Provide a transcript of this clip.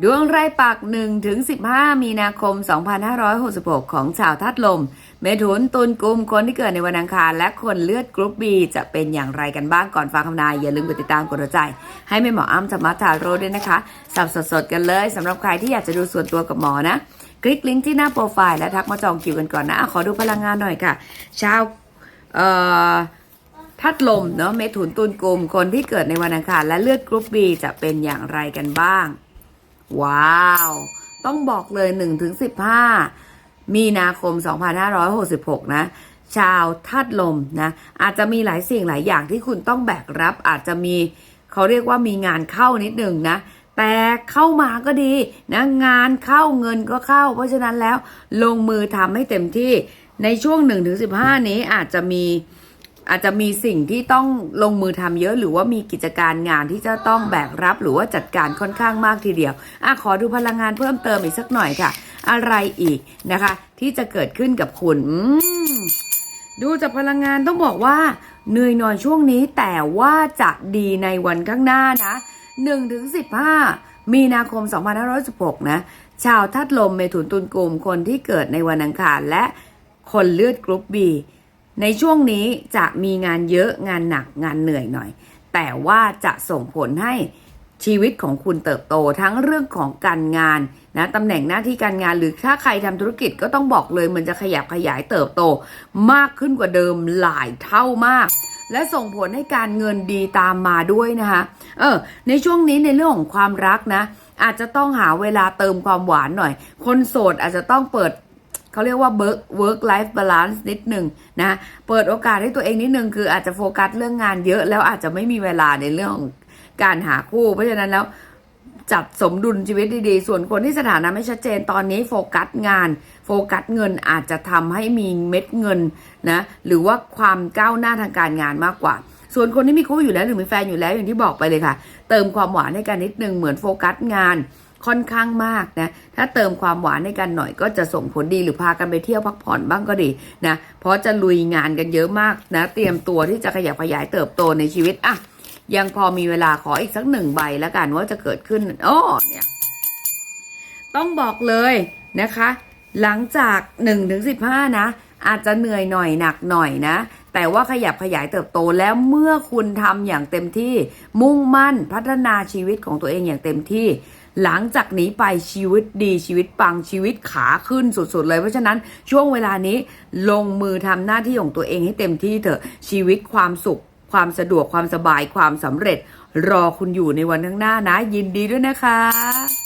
ดวงรายปัก1ถึง15 มีนาคม 2566 ของชาวทัดลม เมถุนตุลกุมคนที่เกิดในวันอังคาร และคนเลือดกรุ๊ปบีจะเป็นอย่างไรกันบ้างก่อนฟังคำนาย อย่าลืมกดติดตามกดหัวใจ ให้แม่หมออ้ำธรรมะทาโร่ด้วยนะคะ สับสดๆกันเลยสำหรับใครที่อยากจะดูส่วนตัวกับหมอนะ คลิกลิงก์ที่หน้าโปรไฟล์และทักมาจองคิวกันก่อนนะ ขอดูพลังงานหน่อยค่ะชาวเอ่อทัดลมเนาะเมถุนตุลกลุ่มคนที่เกิดในวันอังคาร และเลือดกรุ๊ปบีจะเป็นอย่างไรกันบ้าง ว้าว ต้องบอกเลย1ถึง15 มีนาคม 2566 นะ ชาวทัดลมนะ อาจจะมีหลายสิ่งหลายอย่างที่คุณต้องแบกรับ อาจจะมีเขาเรียกว่ามีงานเข้านิดหนึ่งนะ แต่เข้ามาก็ดีนะงานเข้าเงินก็เข้า เพราะฉะนั้นแล้วลงมือทำให้เต็มที่ในช่วง 1-15 นี้อาจจะมี อาจจะมีสิ่งที่ต้องลงมือทำเยอะหรือว่ามีกิจการงานที่จะต้องแบกรับหรือว่าจัดการค่อนข้างมากทีเดียวอะขอดูพลังงานเพิ่มเติมอีกสักหน่อยค่ะ อะไรอีกนะคะ ที่จะเกิดขึ้นกับคุณดูจากพลังงานต้องบอกว่าเหนื่อยหน่อยช่วงนี้แต่ว่าจะดีในวันข้างหน้านะ1ถึง15 มีนาคม 2516 นะ ชาวทัดลมเมถุนตุลกลุ่มคนที่เกิดในวันอังคารและคนเลือดกรุ๊ปบี ในช่วงนี้จะมีงานเยอะงานหนักงานเหนื่อยหน่อย แต่ว่าจะส่งผลให้ชีวิตของคุณเติบโตทั้งเรื่องของการงานนะตำแหน่งหน้าที่การงานหรือถ้าใครทำธุรกิจก็ต้องบอกเลยมันจะขยับขยายเติบโต มากขึ้นกว่าเดิมหลายเท่ามาก และส่งผลให้การเงินดีตามมาด้วยนะคะเออในช่วงนี้ในเรื่องของความรักนะ อาจจะต้องหาเวลาเติมความหวานหน่อย คนโสดอาจจะต้องเปิด เขาเรียกว่า work work life balance นิดหนึ่งนะ เปิดโอกาสให้ตัวเองนิดหนึ่งคืออาจจะโฟกัสเรื่องงานเยอะ แล้วอาจจะไม่มีเวลาในเรื่องของการหาคู่ เพราะฉะนั้นแล้วจัดสมดุลชีวิตดีๆ ส่วนคนที่สถานะไม่ชัดเจนตอนนี้โฟกัสงาน โฟกัสเงินอาจจะทำให้มีเม็ดเงินนะ หรือว่าความก้าวหน้าทางการงานมากกว่า ส่วนคนที่มีคู่อยู่แล้วหรือมีแฟนอยู่แล้วอย่างที่บอกไปเลยค่ะ เติมความหวานให้กันนิดนึงเหมือนโฟกัสงาน ค่อนข้างมากนะ ถ้าเติมความหวานให้กันหน่อยก็จะส่งผลดีหรือพากันไปเที่ยวพักผ่อนบ้างก็ดีนะ เพราะจะลุยงานกันเยอะมากนะ เตรียมตัวที่จะขยับขยายเติบโตในชีวิตอะยังพอมีเวลาขออีกสักหนึ่งใบแล้วกันว่าจะเกิดขึ้นอ้อเนี่ยต้องบอกเลยนะคะ หลังจาก1ถึง15 นะ อาจจะเหนื่อยหน่อยหนักหน่อยนะ แต่ว่าขยับขยายเติบโตแล้วเมื่อคุณทำอย่างเต็มที่มุ่งมั่นพัฒนาชีวิตของตัวเองอย่างเต็มที่ หลังจากนี้ไปชีวิตดีชีวิตปังชีวิตขาขึ้นสุดๆเลย เพราะฉะนั้นช่วงเวลานี้ลงมือทำหน้าที่ของตัวเองให้เต็มที่เถอะชีวิตความสุข ความสะดวกความสบายความสำเร็จ รอคุณอยู่ในวันข้างหน้านะ ยินดีด้วยนะคะ